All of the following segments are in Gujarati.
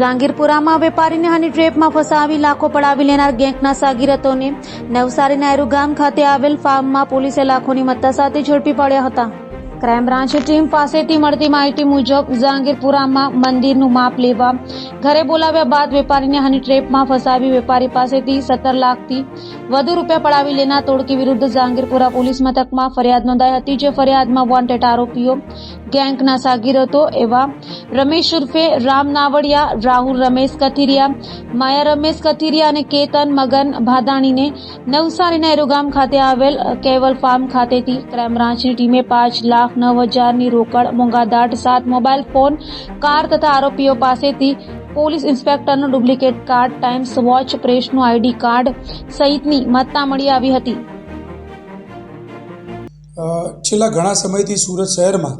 જાંગીરપુરામાં વેપારીને હની ટ્રેપમાં ફસાવી લાખો પડાવી લેનાર ગેંગના સાગીરતોને. નવસારી નાયરુ ગામ ખાતે આવેલ ફાર્મમાં પોલીસે લાખોની મત્તા સાથે ઝડપી પડ્યા હતા. ક્રાઇમ બ્રાન્ચ ટીમ પાસેથી મળતી માહિતી મુજબ જાંગીરપુરામાં મંદિરનું માપ લેવા ઘરે બોલાવ્યા બાદ વેપારીને હની ટ્રેપમાં ફસાવી વેપારી પાસેથી સત્તર લાખથી વધુ રૂપિયા પડાવી લેનાર તોડકી વિરુદ્ધ જાંગીરપુરા પોલીસ મથકમાં ફરિયાદ નોંધાઈ હતી, જે ફરિયાદમાં વોન્ટેડ આરોપીઓ ગેંગના સાગીરતો એવા રમેશ ઉર્ફે રામ નાવડિયા, રાહુલ રમેશ કથિરિયા, માયા રમેશ કથિરિયા અને કેતન મગન ભાદાણીને નવસારીના એરોગામ ખાતે આવેલ કેવલ ફાર્મ ખાતેથી ક્રાઇમ ટીમે પાંચ લાખ નવ હજારની રોકડ મોંઘાદાટ સાત મોબાઈલ ફોન, કાર તથા આરોપીઓ પાસેથી પોલીસ ઇન્સ્પેક્ટરનું ડુપ્લિકેટ કાર્ડ ટાઈમ્સ વોચ, પ્રેસનું આઈડી કાર્ડ સહિતની મત્તા મળી આવી હતી. છેલ્લા ઘણા સમયથી સુરત શહેરમાં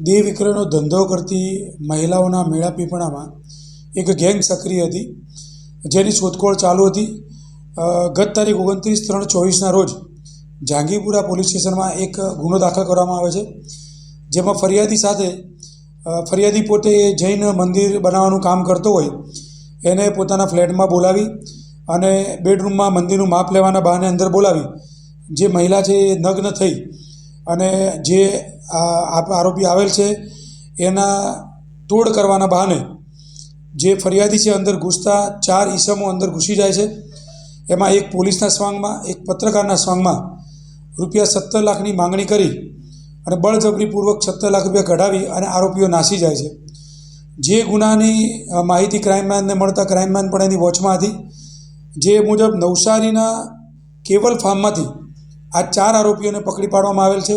દેહ વિક્રયનો ધંધો કરતી મહિલાઓના મેળાપીપણામાં એક ગેંગ સક્રિય હતી, જેની શોધખોળ ચાલુ હતી ગત તારીખ ઓગણત્રીસ ત્રણ ચોવીસના રોજ જાંગીપુરા પોલીસ સ્ટેશનમાં એક ગુનો દાખલ કરવામાં આવે છે, જેમાં ફરિયાદી સાથે ફરિયાદી પોતે જૈન મંદિર બનાવવાનું કામ કરતો હોય, એને પોતાના ફ્લેટમાં બોલાવી અને બેડરૂમમાં મંદિરનું માપ લેવાના બહાને અંદર બોલાવી, જે મહિલા છે એ નગ્ન થઈ અને જે આ આરોપી આવેલ છે. એના તોડ કરવાના બહાને જે ફરિયાદી છે અંદર ઘૂસતા ચાર ઈસમો અંદર ઘૂસી જાય છે. એમાં એક પોલીસના સ્વાંગમાં, એક પત્રકારના સ્વાંગમાં રૂપિયા સત્તર લાખની માંગણી કરી અને બળજબરીપૂર્વક સત્તર લાખ રૂપિયા કઢાવી અને આરોપીઓ નાસી જાય છે. જે ગુનાની માહિતી ક્રાઇમમેનને મળતા ક્રાઇમમેન પણ એની વોચમાં હતી. જે મુજબ નવસારીના કેવલ ફાર્મમાંથી આ ચાર આરોપીઓને પકડી પાડવામાં આવેલ છે.